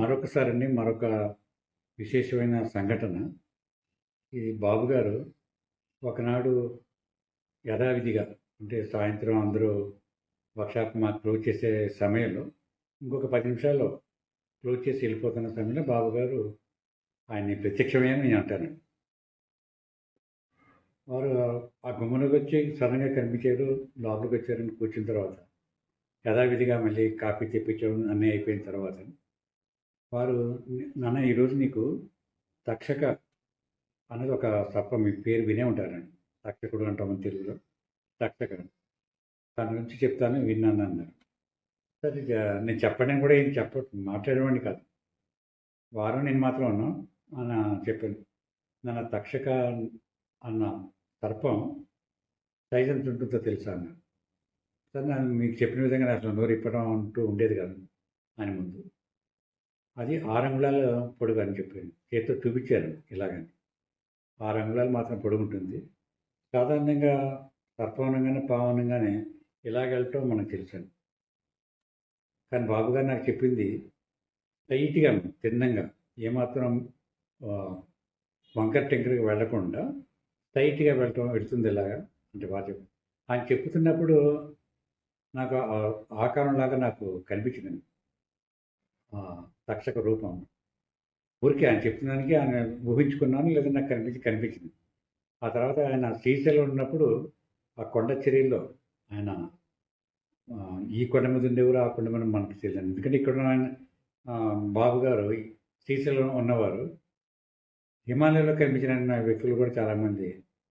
మరొకసారండి మరొక విశేషమైన సంఘటన. ఇది బాబు గారు ఒకనాడు యథావిధిగా అంటే సాయంత్రం అందరూ వర్క్షాప్ మాకు క్లోజ్ చేసే సమయంలో ఇంకొక పది నిమిషాల్లో క్లోజ్ చేసి వెళ్ళిపోతున్న సమయంలో బాబుగారు ఆయన్ని ప్రత్యక్షమే నేను అంటాను వారు ఆ గుమ్మలోకొచ్చి సడన్గా కనిపించారు. లోపలికి వచ్చారని కూర్చున్న తర్వాత యథావిధిగా మళ్ళీ కాఫీ తెప్పించడం అన్నీ అయిపోయిన తర్వాత వారు నాన్న ఈరోజు నీకు తక్షక అన్నది ఒక సర్పం మీ పేరు వినే ఉంటారండి. తక్షకుడు అంటాము తెలుగులో. తక్షక. దాని గురించి చెప్తాను విన్నాను అన్నారు. సరే నేను చెప్పడం కూడా ఏం చెప్ప మాట్లాడేవాడిని కాదు. వారం నేను మాత్రం ఉన్నాం. అని చెప్పాను. నన్న తక్షక అన్న సర్పం సైజ్ ఎంత ఉంటుందో తెలుసా అన్నారు. సరే నేను మీకు చెప్పిన విధంగా అసలు నోరు ఇప్పడం అంటూ ఉండేది కాదు ఆయన ముందు. అది ఆరు అంగుళాల పొడుగు అని చెప్పాను. చేత్తో చూపించారు ఇలాగని. ఆరు అంగుళాలు మాత్రం పొడుగుంటుంది. సాధారణంగా సర్పం అనంగానే, పాము అనంగానే ఇలాగెళ్ళటం మనకు తెలుసాను కానీ బాబుగారు నాకు చెప్పింది టైట్‌గా తిన్నంగా ఏమాత్రం వంకర టెంకర్కి వెళ్ళకుండా టైట్‌గా వెళ్ళటం వెళుతుంది ఇలాగా అంటే బాగా చెప్పి ఆయన చెప్తున్నప్పుడు నాకు ఆకారంలాగా నాకు కనిపించింది తక్షక రూపం. ఊరికే ఆయన చెప్తున్నానికి ఆయన ఊహించుకున్నాను. లేదా నాకు కనిపించి కనిపించింది. ఆ తర్వాత ఆయన శ్రీశైలం ఉన్నప్పుడు ఆ కొండ చర్యల్లో ఆయన ఈ కొండ మీద ఉండేవారు, ఆ కొండ మీద మనకు తెలియదు. ఎందుకంటే ఇక్కడ ఆయన ఆహ్, బాబుగారు శ్రీశైలం ఉన్నవారు. హిమాలయంలో కనిపించిన వ్యక్తులు కూడా చాలామంది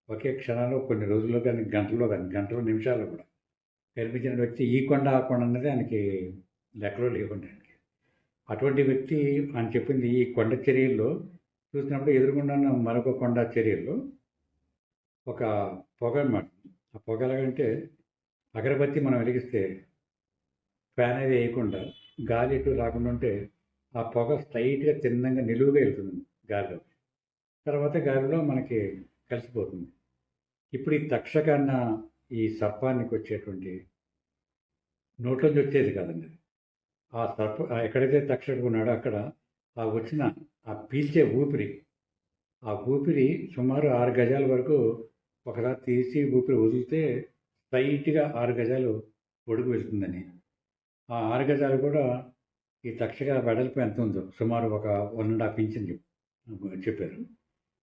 ఒకే క్షణాల్లో కొన్ని రోజుల్లో కానీ, గంటల్లో కానీ, గంటలో నిమిషాల్లో కూడా కనిపించిన వ్యక్తి ఈ కొండ, ఆ కొండ అన్నది ఆయనకి లెక్కలో లేకుండా అటువంటి వ్యక్తి ఆయన చెప్పింది ఈ కొండ చర్యల్లో చూసినప్పుడు ఎదురుగుండా ఉన్న మరొక కొండ చర్యల్లో ఒక పొగ అన్నమాట. ఆ పొగ ఎలాగంటే అగరబత్తి మనం వెలిగిస్తే ఫ్యాన్ అది వేయకుండా గాలి ఎటు రాకుండా ఉంటే ఆ పొగ స్ట్రైట్గా తిన్నంగా నిలువుగా వెళ్తుంది గాలిలో. తర్వాత గాలిలో మనకి కలిసిపోతుంది. ఇప్పుడు ఈ తక్షకన్న ఈ సర్పానికి వచ్చేటువంటి నోట్లోంచి వచ్చేది కాదండి అది. ఆ సర్ప ఎక్కడైతే తక్షకుడు ఉన్నాడో అక్కడ ఆ వచ్చిన ఆ పీల్చే ఊపిరి, ఆ ఊపిరి సుమారు ఆరు గజాల వరకు ఒకసారి తీసి ఊపిరి వదిలితే స్ట్రైట్గా ఆరు గజాలు పొడుగు వెళ్తుందని. ఆ ఆరు గజాలు కూడా ఈ తక్షక వెడల్పు ఎంత ఉందో సుమారు ఒక వన్ అండ్ హాఫ్ ఇంచ్ అని చెప్ చెప్పారు.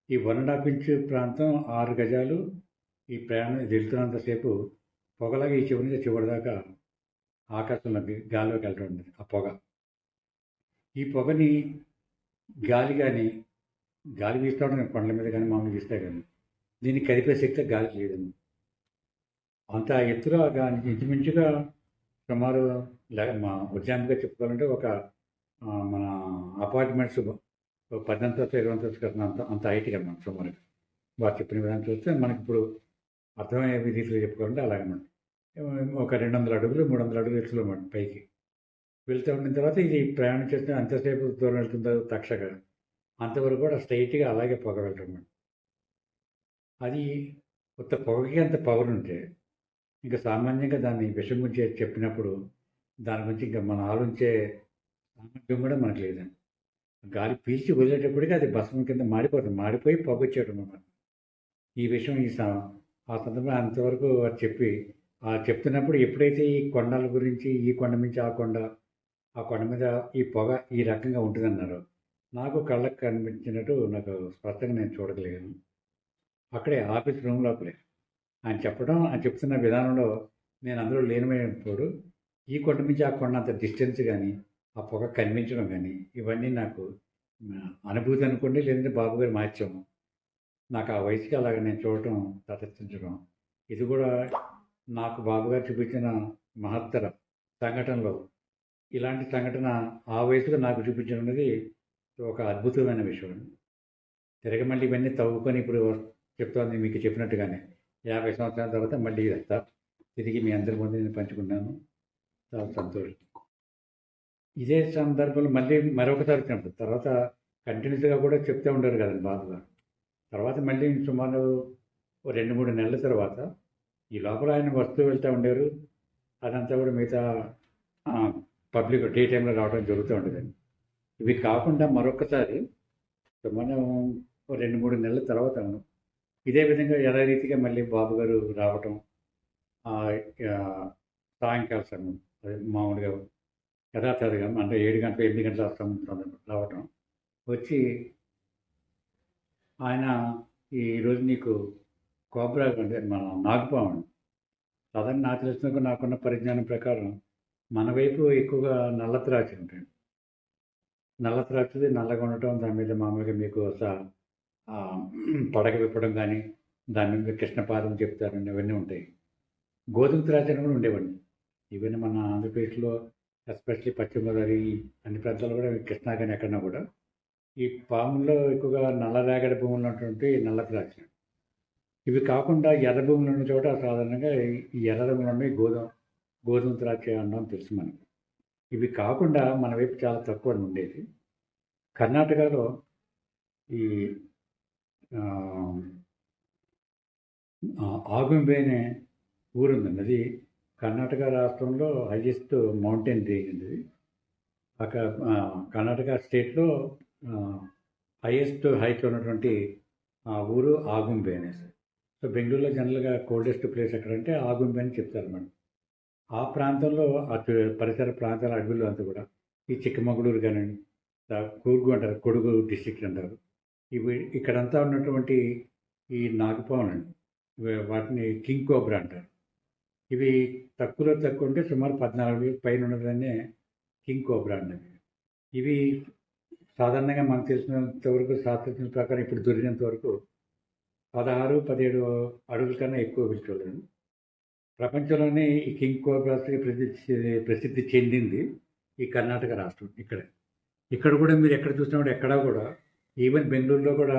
ఈ వన్ అండ్ హాఫ్ ఇంచ్ ప్రాంతం ఆరు గజాలు ఈ ప్రయాణం వెళ్తున్నంతసేపు పొగలాగా ఈ చివరి నుంచి చివరి ఆకాశంలో గాలిలోకి వెళ్ళడం వెళ్ళటం ఉండేది ఆ పొగ. ఈ పొగని గాలి కానీ గాలి వీస్తా కొండల మీద కానీ మామూలు వీస్తే కానీ దీన్ని కదిపే శక్తి గాలికి లేదండి. అంత ఎత్తులో ఇంచుమించుగా సుమారు మా ఉజ్జాయింపుగా చెప్పుకోవాలంటే ఒక మన అపార్ట్మెంట్స్ ఒక 10 అంతస్తులు, 20 అంతస్తులు కట్టిన అంత అంత హైట్‌గా అనమాట సుమారుగా. వారు చెప్పిన విధానం చూస్తే మనకి ఇప్పుడు అర్థమయ్యే రీతిలో చెప్పుకోవాలంటే అలాగనమాట. ఒక 200 అడుగులు, 300 అడుగులు ఎత్తులో పైకి. వెళ్తూ ఉండిన తర్వాత ఇది ప్రయాణం చేస్తే అంతసేపు దూరం వెళ్తుందో తక్షక అంతవరకు కూడా స్ట్రెయిట్‌గా అలాగే పొగ వెళ్ళటం అది కొత్త పొగకి అంత పవర్ ఉంటే ఇంక సామాన్యంగా దాన్ని విషం గురించి చెప్పినప్పుడు దాని గురించి ఇంకా మనం ఆలోచించే సామర్థ్యం కూడా మనకు లేదండి. గాలి పీల్చి వదిలేటప్పటికి అది భస్మం కింద మాడిపోతుంది. మాడిపోయి పొగొచ్చేయడం అన్నమాట. ఈ విషయం ఈ స ఆ సందర్భంలో అంతవరకు వారు చెప్పి చెప్తున్నప్పుడు ఎప్పుడైతే ఈ కొండల గురించి ఈ కొండ నుంచి ఆ కొండ, ఆ కొండ మీద ఈ పొగ ఈ రకంగా ఉంటుందన్నారు నాకు కళ్ళకు కనిపించినట్టు నాకు స్పష్టంగా నేను చూడగలిగాను. అక్కడే ఆఫీస్ రూమ్ లోపలే. ఆయన చెప్పడం, ఆయన చెప్తున్న విధానంలో నేను అందులో లీనమైనప్పుడు ఈ కొండ నుంచి ఆ కొండ అంత డిస్టెన్స్ కానీ ఆ పొగ కనిపించడం కానీ ఇవన్నీ నాకు అనుభూతి అనుకోండి లేదంటే బాబుగారి మార్చాము నాకు ఆ వయసుకి అలాగ నేను చూడటం, తటస్థించడం ఇది కూడా నాకు బాబుగారు చూపించిన మహత్తర సంఘటనలో ఇలాంటి సంఘటన ఆ వయసులో నాకు చూపించడం అనేది ఒక అద్భుతమైన విషయం. తిరగ మళ్ళీ ఇవన్నీ తవ్వుకొని ఇప్పుడు చెప్తోంది మీకు చెప్పినట్టుగానే 50 సంవత్సరాల తర్వాత మళ్ళీ ఇదంతా తిరిగి మీ అందరి ముందు నేను పంచుకున్నాను. చాలా సంతోషం. ఇదే సందర్భంలో మళ్ళీ మరొకసారి వచ్చినప్పుడు తర్వాత కంటిన్యూస్‌గా కూడా చెప్తూ ఉంటారు కదండి బాబుగారు. తర్వాత మళ్ళీ సుమారు రెండు మూడు నెలల తర్వాత ఈ లోపల ఆయన వస్తూ వెళ్తూ ఉండేవారు. అదంతా కూడా మిగతా పబ్లిక్ డే టైంలో రావడం జరుగుతూ ఉండేదండి. ఇవి కాకుండా మరొకసారి మనం రెండు మూడు నెలల తర్వాత ఇదే విధంగా యథారీతిగా మళ్ళీ బాబు గారు రావటం. సాయంకాల సమయం అదే మామూలుగా యథాతథగా అంటే ఏడు గంటల ఎనిమిది గంటల సమయం రావటం. వచ్చి ఆయన ఈరోజు నీకు కోబ్రా అంటే మన నాగుపాము అండి. సాధారణ నాకు తెలిసినంత నాకున్న పరిజ్ఞానం ప్రకారం మన వైపు ఎక్కువగా నల్ల ద్రాక్ష ఉంటాయండి. నల్ల ద్రాక్షది నల్లగా ఉండటం దాని మీద మామూలుగా మీకు స పడగ విప్పడం కానీ దాని మీద కృష్ణపాదం చెప్తారండి అవన్నీ ఉంటాయి. గోధుమ ద్రాక్ష అని కూడా ఉండేవండి. ఇవన్నీ మన ఆంధ్రప్రదేశ్‌లో ఎస్పెషల్లీ పశ్చిమ గోదావరి అన్ని ప్రాంతాల్లో కూడా కృష్ణా కానీ ఎక్కడన్నా కూడా ఈ పాముల్లో ఎక్కువగా నల్ల రేగడి భూములు ఉన్నటువంటి నల్ల ద్రాక్ష ఇవి కాకుండా ఎర్ర భూములు ఉన్న చోట సాధారణంగా ఈ ఎర్ర రంగులోనే గోధుమ గోధుమ ద్రాక్ష అన్నం తెలుసు మనకి. ఇవి కాకుండా మన వైపు చాలా తక్కువ ఉండేది. కర్ణాటకలో ఈ ఆగుంబేనే ఊరుందండి. అది కర్ణాటక రాష్ట్రంలో హైయెస్ట్ మౌంటైన్ రేంజ్ అండి అది. అక్కడ కర్ణాటక స్టేట్‌లో హైయెస్ట్ హైట్ ఉన్నటువంటి ఆ ఊరు ఆగుంబేనే సార్ సో, బెంగళూరులో జనరల్‌గా కోల్డెస్ట్ ప్లేస్ ఎక్కడంటే ఆగుంబి అని చెప్తారు మేడం ఆ ప్రాంతంలో అటు పరిసర ప్రాంతాల అడవులు అంతా కూడా ఈ చిక్కమగళూరు కానివ్వండి, కూర్గు అంటారు. కొడుగు డిస్ట్రిక్ట్ అంటారు. ఇవి ఇక్కడంతా ఉన్నటువంటి ఈ నాగపవన్ అండి వాటిని కింగ్ కోబ్రా అంటారు. ఇవి తక్కువలో తక్కువ ఉంటే సుమారు 14 పైన ఉన్నదాన్నే కింగ్ కోబ్రా అండి ఇవి సాధారణంగా మనకు తెలిసినంత వరకు శాస్త్రజ్ఞుల ప్రకారం ఇప్పుడు దొరికినంత వరకు 16, 17 అడుగుల కన్నా ఎక్కువ విలుచూడలేదు. ప్రపంచంలోనే ఈ కింగ్ కోబ్రాస్‌కి ప్రసిద్ధి ప్రసిద్ధి చెందింది ఈ కర్ణాటక రాష్ట్రం ఇక్కడ ఇక్కడ కూడా మీరు ఎక్కడ చూసినప్పుడు ఎక్కడా కూడా ఈవెన్ బెంగళూరులో కూడా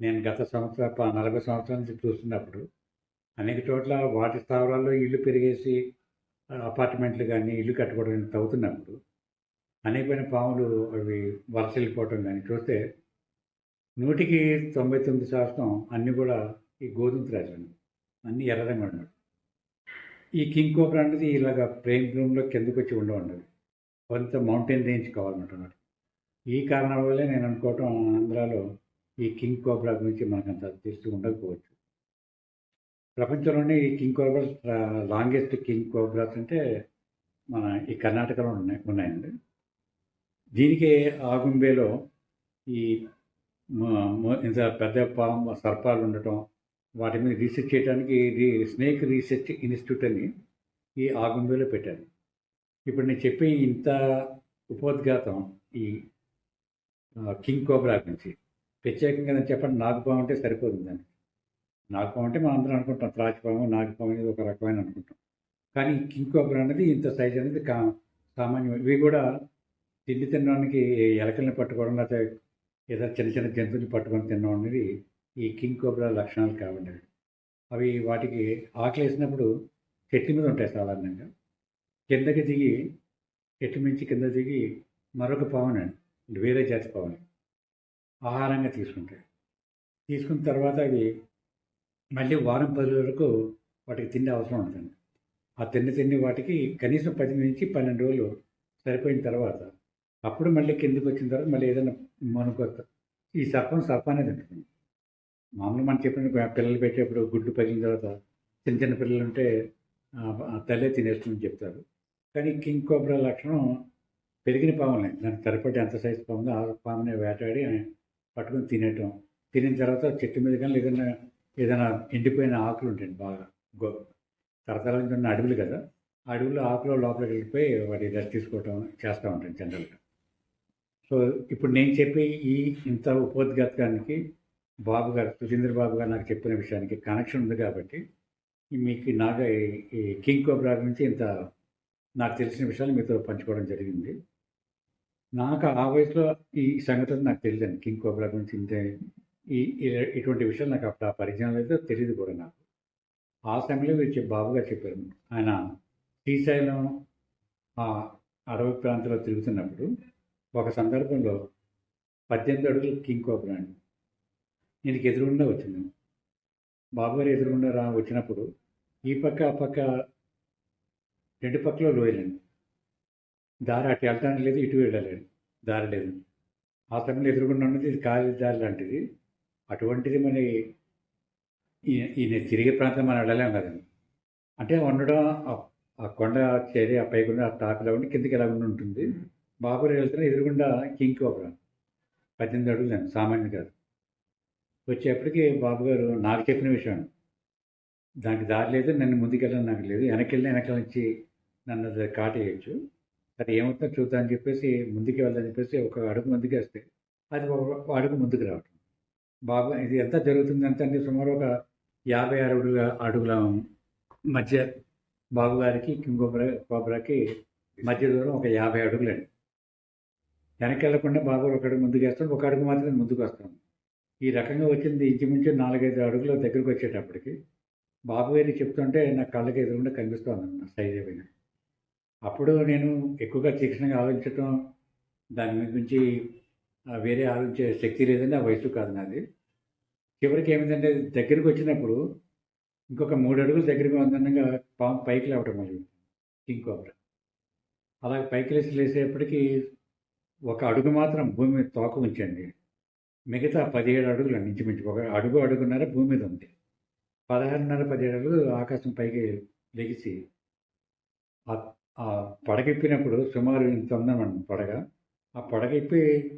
నేను గత సంవత్సర నలభై సంవత్సరాల నుంచి చూస్తున్నప్పుడు అనేక చోట్ల వాటి స్థావరాల్లో ఇల్లు పెరిగేసి అపార్ట్మెంట్లు కానీ ఇల్లు కట్టుకోవడం తవ్వుతున్నప్పుడు అనేకమైన పాములు అవి వలసెళ్ళిపోవటం కానీ చూస్తే 100కి 99% అన్నీ కూడా ఈ గోధుమ త్రాచండి. అన్నీ ఎర్ర ఉండవు ఈ కింగ్ కోబ్రా అనేది ఇలాగ ప్లెయిన్ రూమ్‌లో కిందకొచ్చి ఉండవండి కొంత మౌంటైన్ రేంజ్ కావాలన్నమాట. ఈ కారణాల వల్లే నేను అనుకోవటం ఆంధ్రాలో ఈ కింగ్ కోబ్రా గురించి మనకు అంత తెలిసి ఉండకపోవచ్చు. ప్రపంచంలోనే ఈ king cobra longest king cobras అంటే మన ఈ కర్ణాటకలో ఉన్నాయి ఉన్నాయండి. దీనికి ఆగుంబేలో ఈ ఇంత పెద్ద సర్పాలు ఉండటం, వాటి మీద రీసెర్చ్ చేయడానికి ఇది స్నేక్ రీసెర్చ్ ఇన్‌స్టిట్యూట్ అని ఈ ఆగుంబేలో పెట్టాను ఇప్పుడు నేను చెప్పే ఇంత ఉపోద్ఘాతం ఈ కింగ్ కోబ్రా గురించి. ప్రత్యేకంగా నేను చెప్పండి నాగపాము అంటే సరిపోదు దానికి. నాగుపాము అంటే మనం అందరం అనుకుంటాం త్రాచిపాము నాగపాము అనేది ఒక రకమైన అనుకుంటాం. కానీ కింగ్ కోబ్రా అనేది ఇంత సైజ్ అనేది కా సామాన్యం. ఇవి కూడా తిండి తినడానికి ఎలకల్ని పట్టుకోవడం లేకపోతే ఏదో చిన్న చిన్న జంతువుని పట్టుకొని తినడం అనేది ఈ కింగ్ కోబ్రా లక్షణాలు కావండి అవి. వాటికి వాటికి ఆకలేసినప్పుడు చెట్టు మీద ఉంటాయి సాధారణంగా. కిందకి దిగి చెట్టు మించి కింద దిగి మరొక పామునండి వేరే జాతి పావుని ఆహారంగా తీసుకుంటాయి. తీసుకున్న తర్వాత అవి మళ్ళీ వారం పది వరకు వాటికి తిండి అవసరం ఉంటుందండి. ఆ తిండి తిండి వాటికి కనీసం 10-12 రోజులు సరిపోయిన తర్వాత అప్పుడు మళ్ళీ కిందకొచ్చిన తర్వాత మళ్ళీ ఏదైనా మనుకొత్త ఈ సర్పం సర్పానే తింటుంది. మామూలుగా మనం చెప్పిన పిల్లలు పెట్టేప్పుడు గుడ్డు పగిలిన తర్వాత చిన్న చిన్న పిల్లలు ఉంటే తల్లే తినేస్తుందని చెప్తారు. కానీ కింగ్ కోబ్రా లక్షణం పెరిగిన పాములే. దానికి సరిపడే ఎంత సైజు పాముందో ఆ పామునే వేటాడి పట్టుకొని తినేయటం. తినిన తర్వాత చెట్టు మీద కానీ ఏదైనా ఏదైనా ఎండిపోయిన ఆకులు ఉంటాయండి బాగా. గో తరతరాల నుంచి ఉన్న అడవులు కదా! అడవులు అడవుల్లో ఆకులు లోపలికి వెళ్ళిపోయి వాటి రెస్ట్ తీసుకోవటం చేస్తా ఉంటాయి జనరల్‌గా. సో, ఇప్పుడు నేను చెప్పే ఈ ఇంత ఉపోద్ఘాతానికి బాబు గారు సుజేంద్ర బాబు గారు నాకు చెప్పిన విషయానికి కనెక్షన్ ఉంది కాబట్టి మీకు నాగా ఈ కింగ్ కోబ్రా గురించి ఇంత నాకు తెలిసిన విషయాలు మీతో పంచుకోవడం జరిగింది. నాకు ఆ వయసులో ఈ సంగతులు నాకు తెలియదండి కింగ్ కోబ్రా గురించి ఇంతే ఈ ఇటువంటి విషయాలు నాకు అప్పుడు ఆ పరిజ్ఞానం అయితే తెలియదు కూడా నాకు. ఆ సమయంలో మీరు చె బాబు గారు చెప్పారు. ఆయన శ్రీశైలం ఆ అడవి ప్రాంతంలో తిరుగుతున్నప్పుడు ఒక సందర్భంలో పద్దెనిమిది అడుగులు కింగ్ కోబ్రా అండి. ఎదురుగుండా వచ్చింది. బాబుగారు ఎదురుగుండా రా వచ్చినప్పుడు ఈ పక్క, ఆ పక్క రెండు పక్కలో లోయలండి. దారి అటు వెళ్ళటానికి లేదు, ఇటు వెళ్ళలేదు. దారి లేదు ఆ సమయంలో ఎదురుగుండా ఉన్నది ఇది ఖాళీ దారి లాంటిది అటువంటిది మరి ఈయన తిరిగే ప్రాంతం మనం వెళ్ళలేం కదండి అంటే ఉండడం ఆ- కొండ చేరి ఆ పైకుండా ఆ టాప్లో ఉండి కిందకి ఎలా ఉండి ఉంటుంది బాబు వెళ్తున్న ఎదురుగుండా కింగ్ కోబ్రా. పద్దెనిమిది అడుగులు అండి సామాన్యం కాదు. వచ్చేప్పటికి బాబు గారు నాకు చెప్పిన విషయం. దానికి దారి లేదు నన్ను ముందుకెళ్ళడం నాకు లేదు. వెనక్కి వెళ్ళి వెనకాల నుంచి నన్ను అది కాటేయచ్చు. అది ఏమవుతుందో చూద్దామని చెప్పేసి ముందుకు వెళ్దాని చెప్పేసి ఒక అడుగు ముందుకు వేస్తే అది ఒక అడుగు ముందుకు రావటం. బాబు ఇది ఎంత జరుగుతుంది అంటే సుమారు ఒక యాభై ఆరు అడుగుల అడుగుల మధ్య బాబుగారికి కింగ్ కోబ్రా కోబ్రాకి మధ్య దూరం ఒక యాభై అడుగులండి. వెనక్కి వెళ్ళకుండా బాబు ఒక అడుగు ముందుకు వేస్తాడు ఒక అడుగు మాత్రమే ముందుకు వస్తాం ఈ రకంగా వచ్చింది ఇంచుమించు నాలుగైదు అడుగుల దగ్గరకు వచ్చేటప్పటికి బాబు గారికి చెప్తుంటే నా కళ్ళకి ఎదురుకుండా కనిపిస్తుంది నా సైజ్ అయిపోయిన అప్పుడు నేను ఎక్కువగా తీక్షణంగా ఆలోచించటం దాని గురించి వేరే ఆలోచించే శక్తి లేదని ఆ వయసు కాదు నాది. చివరికి ఏమైందంటే దగ్గరికి వచ్చినప్పుడు ఇంకొక మూడు అడుగులు దగ్గరగా ఉందనగా పాము పైకి లేవటం మళ్ళీ కింగ్ కోబ్రా. అలాగే పైకి లేచి లేసేపటికి ఒక అడుగు మాత్రం భూమి మీద తోక ఉంచండి. మిగతా పదిహేడు అడుగులు మించి ఒక అడుగు అడుగున్నర భూమి మీద ఉంది. పదహారున్నర పదిహేడు అడుగులు ఆకాశం పైకి లెగిసి ఆ- పడగెప్పినప్పుడు సుమారు ఇంత ఉందన్నమాట పడగ. ఆ పడగెప్పి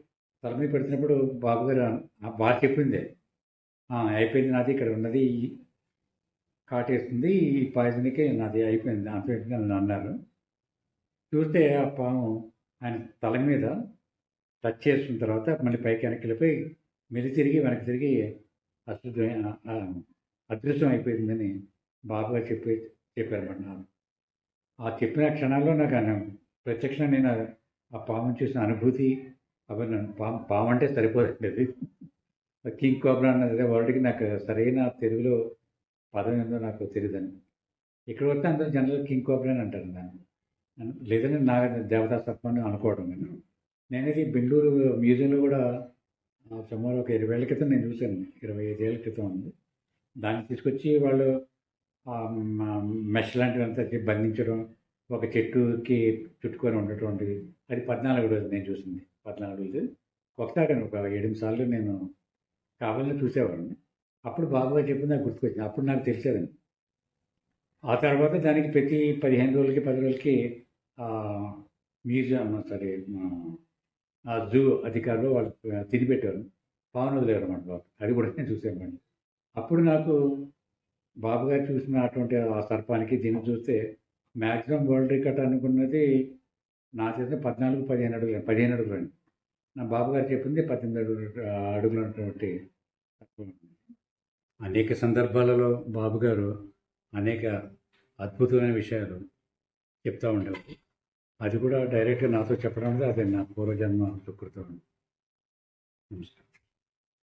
తల మీద పెడుతున్నప్పుడు బాబు గారు ఆ బాగా చెప్పిందే. అయిపోయింది నాది ఇక్కడ ఉన్నది ఈ కాటేస్తుంది ఈ పాయిజన్కి నాది అయిపోయింది అంత అన్నారు. చూస్తే ఆ పాము ఆయన తల మీద టచ్ చేసిన తర్వాత మళ్ళీ పైకి వెనక్కి వెళ్ళిపోయి మెలి తిరిగి వెనక్కి తిరిగి అదృశ్యం ఆ, అదృశ్యం అయిపోయిందని బాబుగా చెప్పి చెప్పారన్నమాట నాకు ఆ చెప్పిన క్షణాల్లో నాకు ఆయన ప్రత్యక్షంగా నేను ఆ పాము చూసిన అనుభూతి అవి నన్ను పాము పాము అంటే సరిపోదండి అది. కింగ్ కోబ్రా అన్నది వర్డ్కి నాకు సరైన తెలుగులో పదం ఏందో నాకు తెలియదండి ఇక్కడ వస్తే అందరూ జనరల్ కింగ్ కోబ్రా అని అంటారు దాన్ని. లేదని నా దేవతా అనుకోవడం నేను. నేనైతే బెంగళూరు మ్యూజియంలో కూడా సుమారు ఒక ఇరవై ఏళ్ళ క్రితం నేను చూశాను. ఇరవై ఐదేళ్ళ క్రితం ఉంది. దాన్ని తీసుకొచ్చి వాళ్ళు మెష్ లాంటివంతా చేసి బంధించడం ఒక చెట్టుకి చుట్టుకొని ఉండటువంటి అది పద్నాలుగు రోజులు నేను చూసింది. పద్నాలుగు రోజులు. ఒకసారి ఒక ఏడెనిమిది సార్లు నేను కావాలని చూసేవాడిని. అప్పుడు బాబుగా చెప్పింది నాకు గుర్తుకొచ్చింది. అప్పుడు నాకు తెలిసేదండి. ఆ తర్వాత దానికి ప్రతి పదిహేను రోజులకి పది రోజులకి మ్యూజియం సరే ఆ జూ అధికారులు వాళ్ళు తినిపెట్టారు. పావును వదిలేరు అన్నమాట బాబు. అది కూడా నేను చూసేవాడిని అప్పుడు నాకు బాబు గారు చూసిన అటువంటి ఆ సర్పానికి దీన్ని చూస్తే మ్యాక్సిమం వరల్డ్ రికార్డ్ అనుకున్నది నా చేసిన పద్నాలుగు పదిహేను అడుగులు పదిహేను అడుగులు అండి. నా బాబుగారు చెప్పింది పద్దెనిమిది అడుగులు అడుగులు ఉన్నటువంటి అనేక సందర్భాలలో బాబుగారు అనేక అద్భుతమైన విషయాలు చెప్తూ ఉండేవారు. అది కూడా డైరెక్ట్గా నాతో చెప్పడం అనేది అది నా పూర్వజన్మ సుకృతం నమస్కారం.